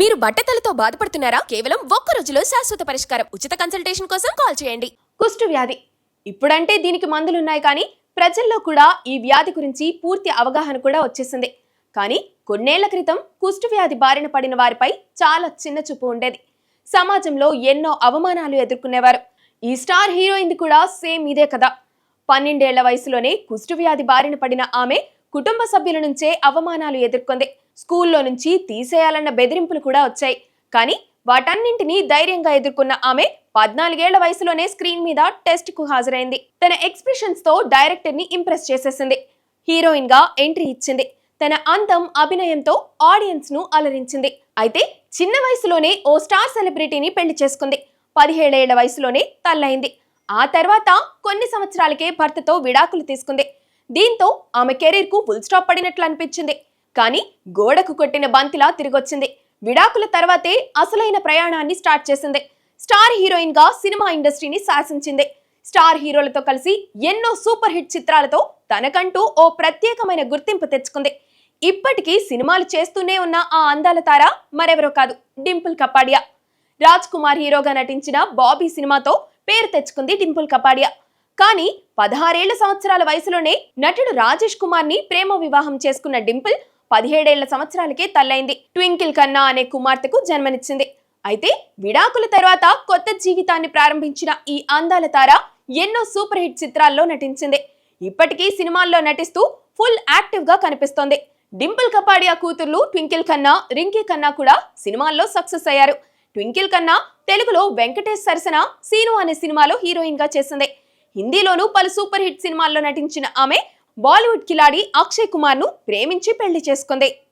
మీరు బట్టతలతో బాధపడుతున్నారా? కేవలం ఒక్క రోజులో శాశ్వత పరిష్కారం. ఉచిత కన్సల్టేషన్ కోసం కాల్ చేయండి. కుష్టు వ్యాధి. ఇప్పుడంటే దీనికి మందులున్నాయి కానీ ప్రజల్లో కూడా ఈ వ్యాధి గురించి పూర్తి అవగాహన కూడా వచ్చేసింది. కానీ కొన్నేళ్ళ క్రితం కుష్టు వ్యాధి బారిన పడిన వారిపై చాలా చిన్న చూపు ఉండేది. సమాజంలో ఎన్నో అవమానాలు ఎదుర్కొనేవారు. ఈ స్టార్ హీరోయిన్ కూడా సేమ్ ఇదే కదా పన్నెండేళ్ళ వయసులోనే కుష్టు వ్యాధి బారిన పడిన ఆమె కుటుంబ సభ్యుల నుంచే అవమానాలు ఎదుర్కొంది. స్కూల్లో నుంచి తీసేయాలన్న బెదిరింపులు కూడా వచ్చాయి. కానీ వాటన్నింటినీ ధైర్యంగా ఎదుర్కొన్న ఆమె పద్నాలుగేళ్ళ వయసులోనే స్క్రీన్ మీద టెస్ట్కు హాజరైంది. తన ఎక్స్ప్రెషన్స్తో డైరెక్టర్ని ఇంప్రెస్ చేసేసింది. హీరోయిన్గా ఎంట్రీ ఇచ్చింది. తన అందం అభినయంతో ఆడియన్స్ను అలరించింది. అయితే చిన్న వయసులోనే ఓ స్టార్ సెలబ్రిటీని పెళ్ళి చేసుకుంది. పదిహేడేళ్ళ వయసులోనే తల్లయింది ఆ తర్వాత కొన్ని సంవత్సరాలకే భర్తతో విడాకులు తీసుకుంది. దీంతో ఆమె కెరీర్కు ఫుల్ స్టాప్ పడినట్లు అనిపించింది. కానీ గోడకు కొట్టిన బంతిలా తిరిగొచ్చింది. విడాకుల తర్వాతే అసలైన ప్రయాణాన్ని స్టార్ట్ చేసింది. స్టార్ హీరోయిన్గా సినిమా ఇండస్ట్రీని శాసించింది. స్టార్ హీరోలతో కలిసి ఎన్నో సూపర్ హిట్ చిత్రాలతో తనకంటూ ఓ ప్రత్యేకమైన గుర్తింపు తెచ్చుకుంది. ఇప్పటికీ సినిమాలు చేస్తూనే ఉన్న ఆ అందాల తార మరెవరో కాదు డింపుల్ కపాడియా. రాజ్ కుమార్ హీరోగా నటించిన బాబీ సినిమాతో పేరు తెచ్చుకుంది డింపుల్ కపాడియా. కానీ పదహారేళ్ళ సంవత్సరాల వయసులోనే నటుడు రాజేష్ కుమార్ని ప్రేమ వివాహం చేసుకున్న డింపుల్ పదిహేడేళ్ళ సంవత్సరాలకే తల్లైంది. ట్వింకిల్ కన్నా అనే కుమార్తెకు జన్మనిచ్చింది. అయితే విడాకుల తర్వాత కొత్త జీవితాన్ని ప్రారంభించిన ఈ అందాల తార ఎన్నో సూపర్ హిట్ చిత్రాల్లో నటించింది. ఇప్పటికీ సినిమాల్లో నటిస్తూ ఫుల్ యాక్టివ్గా కనిపిస్తోంది. డింపుల్ కపాడియా కూతుర్లు ట్వింకిల్ ఖన్నా రింకీ ఖన్నా కూడా సినిమాల్లో సక్సెస్ అయ్యారు. ట్వింకిల్ ఖన్నా తెలుగులో వెంకటేష్ సరసన సీను అనే సినిమాలో హీరోయిన్గా చేసింది. హిందీలోనూ పలు సూపర్ హిట్ సినిమాల్లో నటించిన ఆమె బాలీవుడ్ కిలాడి అక్షయ్ కుమార్ను ప్రేమించి పెళ్ళి చేసుకుంది.